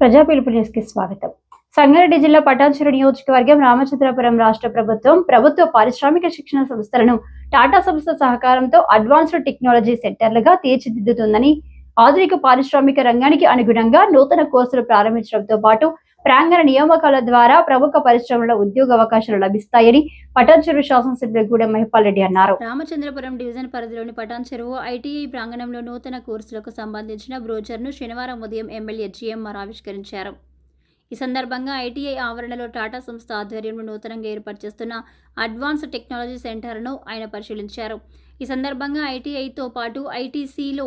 ప్రజా పిలుపు న్యూస్కి స్వాగతం. సంగారెడ్డి జిల్లా పటాన్చెరు నియోజకవర్గం రామచంద్రపురం రాష్ట్ర ప్రభుత్వం ప్రభుత్వ పారిశ్రామిక శిక్షణ సంస్థలను టాటా సంస్థ సహకారంతో అడ్వాన్స్డ్ టెక్నాలజీ సెంటర్లుగా తీర్చిదిద్దుతుందని ఆధునిక పారిశ్రామిక రంగానికి అనుగుణంగా నూతన కోర్సులు ప్రారంభించడంతో పాటు ప్రాంగణ నియామకాల ద్వారా ప్రముఖ పరిశ్రమల ఉద్యోగ అవకాశాలు లభిస్తాయని పటాన్చెరు శాసనసభ్యులు గూడెం మహిపాల్ రెడ్డి అన్నారు. రామచంద్రపురం డివిజన్ పరిధిలోని పటాన్ చెరువు ఐటీఐ ప్రాంగణంలో నూతన కోర్సులకు సంబంధించిన బ్రోచర్ను శనివారం ఉదయం ఎమ్మెల్యే జిఎంఆర్ ఆవిష్కరించారు. ఈ సందర్భంగా ఐటీఐ ఆవరణలో టాటా సంస్థ ఆధ్వర్యంలో నూతనంగా ఏర్పాటు చేస్తున్న అడ్వాన్స్ టెక్నాలజీ సెంటర్ను ఆయన పరిశీలించారు. ఈ సందర్భంగా ఐటీఐతో పాటు ఐటీసీలో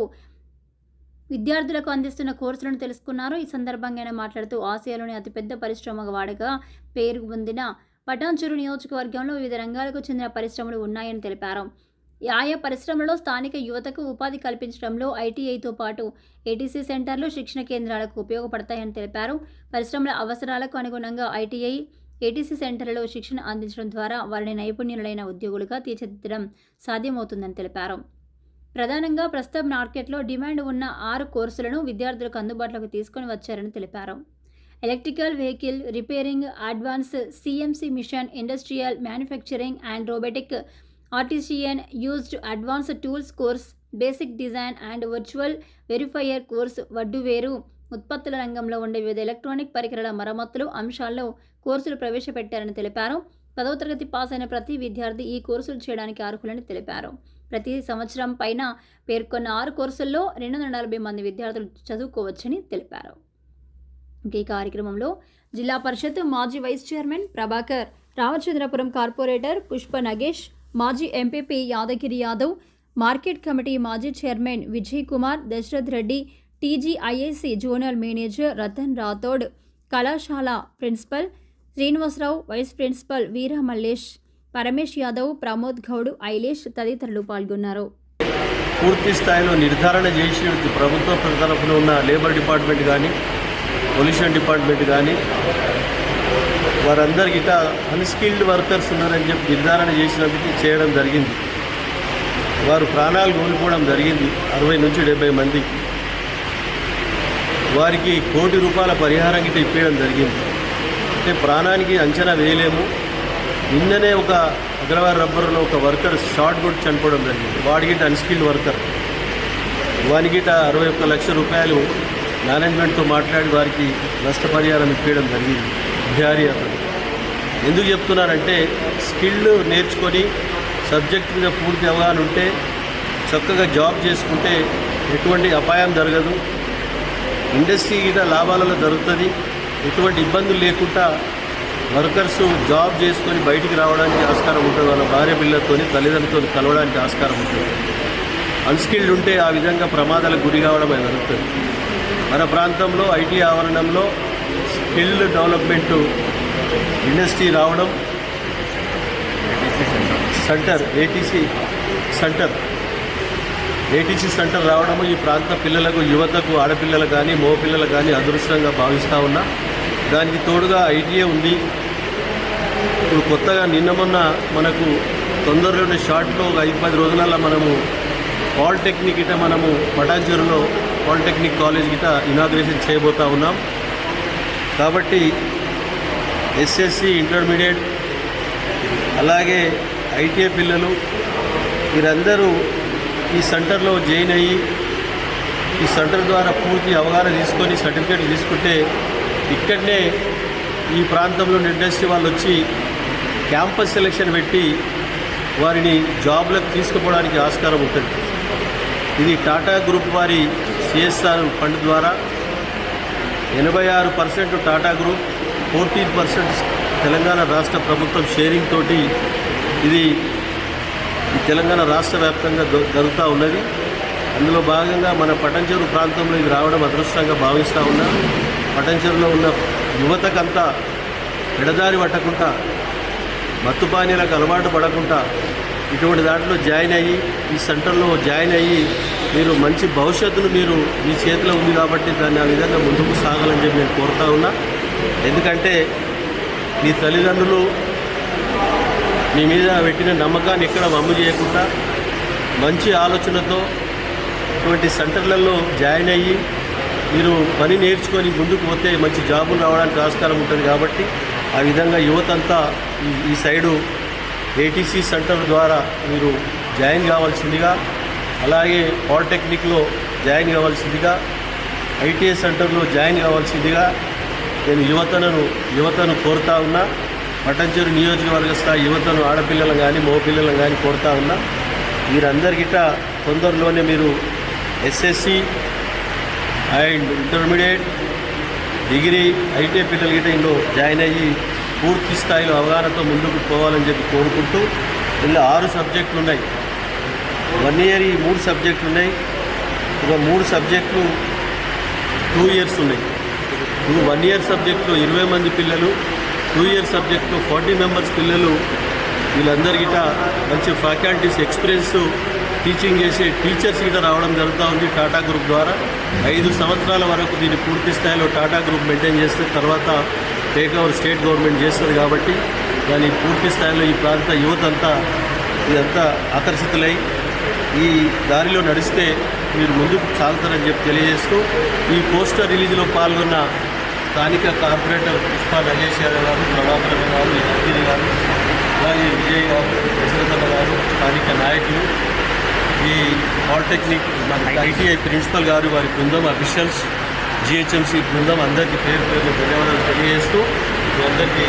విద్యార్థులకు అందిస్తున్న కోర్సులను తెలుసుకున్నారు. ఈ సందర్భంగా ఆయన మాట్లాడుతూ ఆసియాలోని అతిపెద్ద పరిశ్రమ వాడగా పేరు పొందిన పటాన్చెరు నియోజకవర్గంలో వివిధ రంగాలకు చెందిన పరిశ్రమలు ఉన్నాయని తెలిపారు. ఆయా పరిశ్రమలో స్థానిక యువతకు ఉపాధి కల్పించడంలో ఐటీఐతో పాటు ఏటీసీ సెంటర్లు శిక్షణ కేంద్రాలకు ఉపయోగపడతాయని తెలిపారు. పరిశ్రమల అవసరాలకు అనుగుణంగా ఐటీఐ ఏటీసీ సెంటర్లలో శిక్షణ అందించడం ద్వారా వారిని నైపుణ్యులైన ఉద్యోగులుగా తీర్చిదిద్దడం సాధ్యమవుతుందని తెలిపారు. ప్రధానంగా ప్రస్తుతం మార్కెట్లో డిమాండ్ ఉన్న ఆరు కోర్సులను విద్యార్థులకు అందుబాటులోకి తీసుకొని వచ్చారని తెలిపారు. Electrical vehicle repairing advance CMC machine industrial manufacturing and robotic artisan used advance tools course basic design and virtual verifier course వడ్డువేరు ఉత్పత్తుల రంగంలో ఉండే వివిధ ఎలక్ట్రానిక్ పరికరాల మరమ్మతులు అంశాల్లో కోర్సులు ప్రవేశపెట్టారని తెలిపారు. పదవ తరగతి పాస్ అయిన ప్రతి విద్యార్థి ఈ కోర్సులు చేయడానికి అర్హులని తెలిపారు. ప్రతి సంవత్సరం పైన పేర్కొన్న ఆరు కోర్సుల్లో రెండు వందల నలభై మంది విద్యార్థులు చదువుకోవచ్చని తెలిపారు. ఈ కార్యక్రమంలో జిల్లా పరిషత్ మాజీ vice chairman Prabhakar Ramachandrapuram corporator Pushpa Nagesh మాజీ MPP Yadagiri Yadav market committee మాజీ chairman Vijay Kumar Dasharath Reddy TGIAC zonal manager Ratan Rathod కళాశాల principal Srinivasarao vice principal Veera Mallesh Paramesh Yadav Pramod Goud Ailesh తదితరులు పాల్గొన్నారు. పూర్తి స్థాయిలో నిర్ధారణ చేసి ప్రభుత్వ తరఫున ఉన్న లేబర్ డిపార్ట్మెంట్ కానీ పొల్యూషన్ డిపార్ట్మెంట్ కానీ వారందరికీ ఇట్లా అన్స్కిల్డ్ వర్కర్స్ ఉన్నారని చెప్పి నిర్ధారణ చేసినందుకు చేయడం జరిగింది. వారు ప్రాణాలు కోల్పోవడం జరిగింది అరవై నుంచి డెబ్బై మంది. వారికి కోటి రూపాయల పరిహారం గిట్ట ఇప్పించడం జరిగింది. అంటే ప్రాణానికి అంచనా వేయలేము. నిన్ననే ఒక అగ్రవాల్ రబ్బర్లో ఒక వర్కర్ షార్ట్ కొట్టి చనిపోవడం జరిగింది. వాడి అన్స్కిల్డ్ వర్కర్. వాని అరవై ఒక్క లక్ష రూపాయలు మేనేజ్మెంట్తో మాట్లాడి వారికి నష్టపరిహారం ఇప్పించడం జరిగింది. బిహారీ అతను. ఎందుకు చెప్తున్నారంటే స్కిల్ నేర్చుకొని సబ్జెక్ట్ మీద పూర్తి అవగాహన ఉంటే చక్కగా జాబ్ చేసుకుంటే ఎటువంటి అపాయం జరగదు. ఇండస్ట్రీ గిట లాభాలలో జరుగుతుంది. ఎటువంటి ఇబ్బందులు లేకుండా వర్కర్స్ జాబ్ చేసుకొని బయటికి రావడానికి ఆస్కారం ఉంటుంది. వాళ్ళ భార్య పిల్లలతో తల్లిదండ్రులతో కలవడానికి ఆస్కారం ఉంటుంది. అన్స్కిల్డ్ ఉంటే ఆ విధంగా ప్రమాదాలకు గురి కావడం అది జరుగుతుంది. మన ప్రాంతంలో ఐటీ ఆవరణంలో స్కిల్ డెవలప్మెంట్ ఇండస్ట్రీ రావడం centre ATC centre. ATC centre రావడము ఈ ప్రాంత పిల్లలకు యువతకు ఆడపిల్లలు కానీ మోపిల్లలు కానీ అదృష్టంగా భావిస్తూ ఉన్నా. దానికి తోడుగా ఐటీఏ ఉంది. ఇప్పుడు కొత్తగా నిన్న మొన్న మనకు తొందరలోనే షార్ట్లో ఒక ఐదు పది రోజులలో మనము పాలిటెక్నిక్ గిట మనము పటాన్చెరులో పాలిటెక్నిక్ కాలేజ్ గిట ఇనాగ్రేషన్ చేయబోతా ఉన్నాం. కాబట్టి ఎస్ఎస్సి ఇంటర్మీడియట్ అలాగే ఐటీఐ పిల్లలు వీరందరూ ఈ సెంటర్లో జాయిన్ అయ్యి ఈ సెంటర్ ద్వారా పూర్తి అవగాహన తీసుకొని సర్టిఫికేట్ తీసుకుంటే ఇక్కడనే ఈ ప్రాంతంలో ఇండస్ట్రీ వాళ్ళు వచ్చి క్యాంపస్ సెలెక్షన్ పెట్టి వారిని జాబ్లకు తీసుకుపోవడానికి ఆస్కారం ఉంటుంది. ఇది టాటా గ్రూప్ వారి సిఎస్ఆర్ ఫండ్ ద్వారా ఎనభై ఆరు percent Tata group fourteen percent Telangana రాష్ట్ర ప్రభుత్వం షేరింగ్ తోటి ఇది తెలంగాణ రాష్ట్ర వ్యాప్తంగా జరుగుతూ ఉన్నది. అందులో భాగంగా మన పటంచెరు ప్రాంతంలో ఇది రావడం అదృష్టంగా భావిస్తూ ఉన్నాం. పటంచెరులో ఉన్న యువతకంతా ఎడదారి పట్టకుండా మత్తుపానీలకు అలవాటు పడకుండా ఇటువంటి దాంట్లో జాయిన్ అయ్యి ఈ సెంటర్లో జాయిన్ అయ్యి మీరు మంచి భవిష్యత్తును మీరు మీ చేతిలో ఉంది కాబట్టి దాన్ని ఆ విధంగా ముందుకు సాగాలని చెప్పి నేను కోరుతా ఉన్నా. ఎందుకంటే మీ తల్లిదండ్రులు మీ మీద పెట్టిన నమ్మకాన్ని ఎక్కడ వమ్ము చేయకుండా మంచి ఆలోచనతో ఇటువంటి సెంటర్లలో జాయిన్ అయ్యి మీరు పని నేర్చుకొని ముందుకు పోతే మంచి జాబులు రావడానికి ఆస్కారం ఉంటుంది కాబట్టి ఆ విధంగా యువతంతా ఈ ఈ సైడు ఏటీసీ సెంటర్ ద్వారా మీరు జాయిన్ కావాల్సిందిగా అలాగే పాలిటెక్నిక్లో జాయిన్ కావాల్సిందిగా ఐటీఐ సెంటర్లో జాయిన్ కావాల్సిందిగా నేను యువతను యువతను కోరుతా ఉన్నా. పటంచెరు నియోజకవర్గ స్థాయి యువతను ఆడపిల్లలను కానీ మగపిల్లలను కానీ కోరుతా ఉన్నా. మీరందరికిట తొందరలోనే మీరు SSC and intermediate degree ITI పిల్లలు గిట్ట ఇందులో జాయిన్ అయ్యి పూర్తి స్థాయిలో అవగాహనతో ముందుకు పోవాలని చెప్పి కోరుకుంటూ ఇందులో ఆరు సబ్జెక్టులు ఉన్నాయి. వన్ ఇయర్ ఈ మూడు సబ్జెక్టులు ఉన్నాయి. ఒక మూడు సబ్జెక్టులు టూ ఇయర్స్ ఉన్నాయి. ఇప్పుడు వన్ ఇయర్ సబ్జెక్టులో ఇరవై మంది పిల్లలు టూ ఇయర్ సబ్జెక్టులో ఫార్టీ మెంబర్స్ పిల్లలు. వీళ్ళందరికీ మంచి ఫ్యాకల్టీస్ ఎక్స్పీరియన్స్ టీచింగ్ చేసే టీచర్స్ గిట రావడం జరుగుతూ ఉంది టాటా గ్రూప్ ద్వారా. ఐదు సంవత్సరాల వరకు దీన్ని పూర్తి స్థాయిలో టాటా గ్రూప్ మెయింటైన్ చేస్తే తర్వాత టేక్ ఓవర్ స్టేట్ గవర్నమెంట్ చేస్తుంది కాబట్టి దాని పూర్తి స్థాయిలో ఈ ప్రాంత యువత అంతా ఇదంతా ఆకర్షితులై ఈ దారిలో నడిస్తే మీరు ముందుకు సాగుతారని చెప్పి తెలియజేస్తూ ఈ పోస్టర్ రిలీజ్లో పాల్గొన్న స్థానిక కార్పొరేటర్ పుష్ప నగేష్ యాదవ్ గారు ప్రభాకర్ గారు యాదగిరి గారు అలాగే విజయ్ గారు దశరథ గారు స్థానిక నాయకులు ఈ పాలిటెక్నిక్ మన ఐటీఐ ప్రిన్సిపల్ గారు వారి బృందం అఫీషియల్స్ జిహెచ్ఎంసీ బృందం అందరికీ పేరు పేరు ధన్యవాదాలు తెలియజేస్తూ మీ అందరికీ